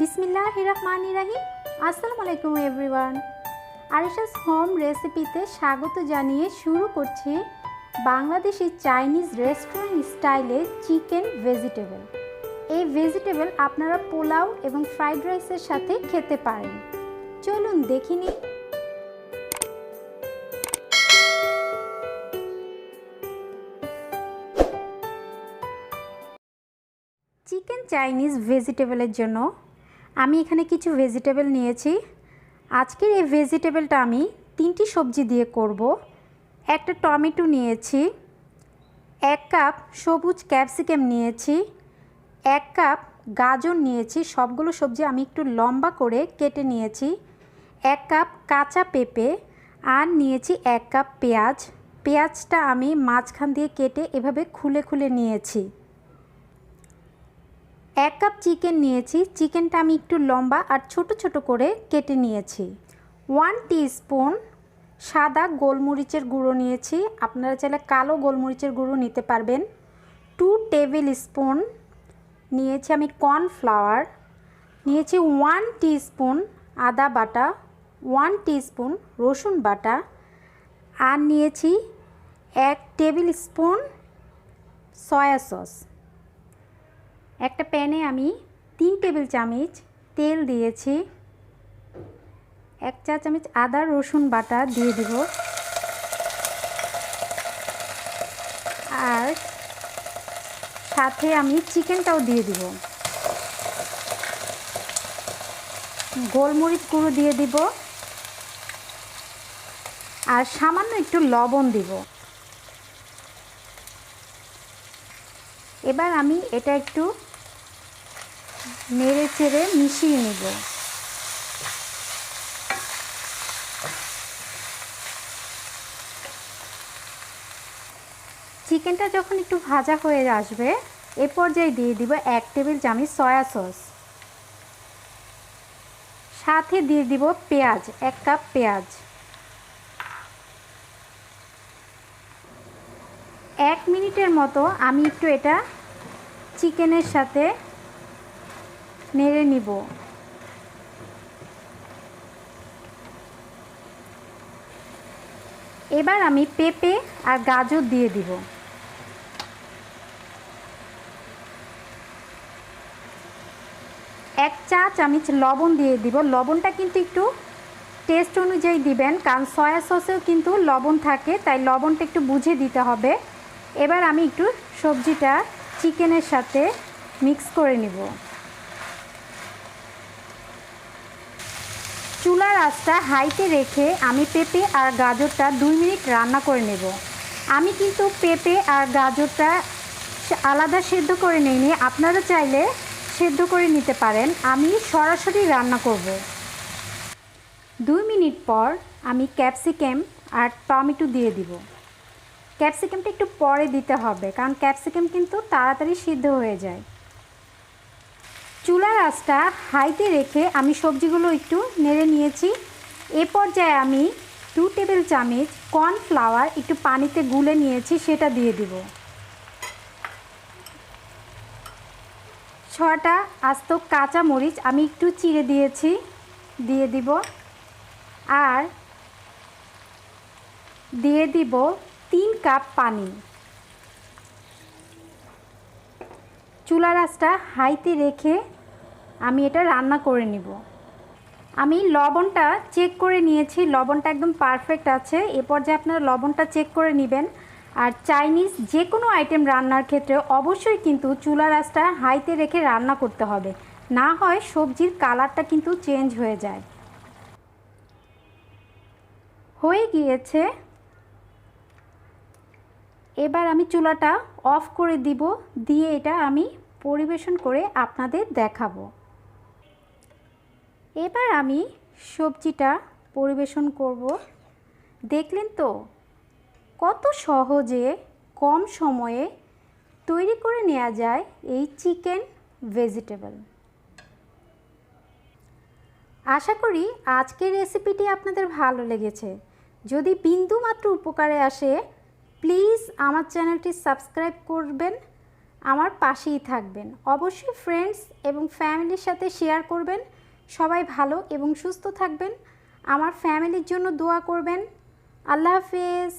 বিসমিল্লাহ রহমান রাহিম আসসালামু আলাইকুম এভরিওয়ান। আরিশাস হোম রেসিপিতে স্বাগত জানিয়ে শুরু করছি বাংলাদেশি চাইনিজ রেস্টুরেন্ট স্টাইলে চিকেন ভেজিটেবল। এই ভেজিটেবল আপনারা পোলাও এবং ফ্রাইড রাইসের সাথে খেতে পারেন। চলুন দেখিনি চিকেন চাইনিজ ভেজিটেবলের জন্য আমি এখানে কিছু ভেজিটেবল নিয়েছি। আজকের এই ভেজিটেবলটা আমি তিনটি সবজি দিয়ে করব। একটা টমেটো নিয়েছি, এক কাপ সবুজ ক্যাপসিকাম নিয়েছি, এক কাপ গাজর নিয়েছি, সবগুলো সবজি আমি একটু লম্বা করে কেটে নিয়েছি, এক কাপ কাঁচা পেঁপে, আর নিয়েছি এক কাপ পেঁয়াজ। পেঁয়াজটা আমি মাঝখান দিয়ে কেটে এভাবে খুলে খুলে নিয়েছি। এক কাপ চিকেন নিয়েছি। চিকেনটা আমি একটু লম্বা আর ছোট ছোট করে কেটে নিয়েছি। ওয়ান স্পুন সাদা গোলমরিচের গুঁড়ো নিয়েছি। আপনারা চাইলে কালো গোলমরিচের গুঁড়ো নিতে পারবেন। টু টেবিল স্পুন নিয়েছি আমি কর্নফ্লাওয়ার। নিয়েছি ওয়ান স্পুন আদা বাটা, ওয়ান স্পুন রসুন বাটা আর নিয়েছি এক টেবিল স্পুন সয়া সস। একটা প্যানে আমি তিন টেবিল চামচ তেল দিয়েছি। এক চা চামচ আদা, রসুন বাটা দিয়ে দিব। আর সাথে আমি চিকেনটাও দিয়ে দিব। গোলমরিচ গুঁড়ো দিয়ে দিব। আর সামান্য একটু লবণ দিব। এবার আমি এটা একটু নেড়ে চেড়ে মিশিয়ে নেব। চিকেনটা যখন একটু ভাজা হয়ে আসবে, এ পর্যায়ে দিয়ে দিব এক টেবিল চামচ সয়া সস। সাথে দিয়ে দিব পেঁয়াজ, এক কাপ পেঁয়াজ। এক মিনিটের মতো আমি একটু এটা চিকেনের সাথে নেড়ে নিব। এবার আমি পেঁপে আর গাজর দিয়ে দিব। এক চা চামচ লবণ দিয়ে দিব। লবণটা কিন্তু একটু টেস্ট অনুযায়ী দিবেন, কারণ সয়া সসেও কিন্তু লবণ থাকে, তাই লবণটা একটু বুঝে দিতে হবে। এবার আমি একটু সবজিটা চিকেনের সাথে মিক্স করে নিব। চুলার আঁচটা হাইতে রেখে আমি পেঁপে আর গাজরটা দুই মিনিট রান্না করে নেব। আমি কিন্তু পেঁপে আর গাজরটা আলাদা সেদ্ধ করে নিইনি, আপনারা চাইলে সেদ্ধ করে নিতে পারেন। আমি সরাসরি রান্না করব। দুই মিনিট পর আমি ক্যাপসিকাম আর টমেটো দিয়ে দিব। ক্যাপসিকামটা একটু পরে দিতে হবে, কারণ ক্যাপসিকাম কিন্তু তাড়াতাড়ি সিদ্ধ হয়ে যায়। চুলার আঁচটা হাইতে রেখে আমি সবজিগুলো একটু নেড়ে নিয়েছি। এ পর্যায়ে আমি টু টেবিল চামচ কর্নফ্লাওয়ার একটু পানিতে গুলে নিয়েছি, সেটা দিয়ে দিব। ছটা আস্ত কাঁচা মরিচ আমি একটু চিড়ে দিয়েছি, দিয়ে দিব। আর দিয়ে দিব তিন কাপ পানি। চুলার আঁচটা হাইতে রেখে আমি এটা রান্না করে নিব। আমি লবণটা চেক করে নিয়েছি, লবণটা একদম পারফেক্ট আছে। এ পর্যায়ে আপনারা লবণটা চেক করে নেবেন। আর চাইনিজ যে কোনো আইটেম রান্নার ক্ষেত্রে অবশ্যই কিন্তু চুলার আঁচটা হাইতে রেখে রান্না করতে হবে। না হয় সবজির কালারটা কিন্তু চেঞ্জ হয়ে যায়। হয়ে গিয়েছে। এবার আমি চুলাটা অফ করে দিব। দিয়ে এটা আমি পরিবেশন করে আপনাদের দেখাবো। এবার আমি সবজিটা পরিবেশন করব। দেখলেন তো, কত সহজে কম সময়ে তৈরি করে নেওয়া যায় এই চিকেন ভেজিটেবল। আশা করি আজকের রেসিপিটি আপনাদের ভালো লেগেছে। যদি বিন্দু মাত্র উপকারে আসে, প্লিজ আমার চ্যানেলটি সাবস্ক্রাইব করবেন, আমার পাশেই থাকবেন। অবশ্যই ফ্রেন্ডস এবং ফ্যামিলির সাথে শেয়ার করবেন। সবাই ভালো এবং সুস্থ থাকবেন। আমার ফ্যামিলির জন্য দোয়া করবেন। আল্লাহ হাফিজ।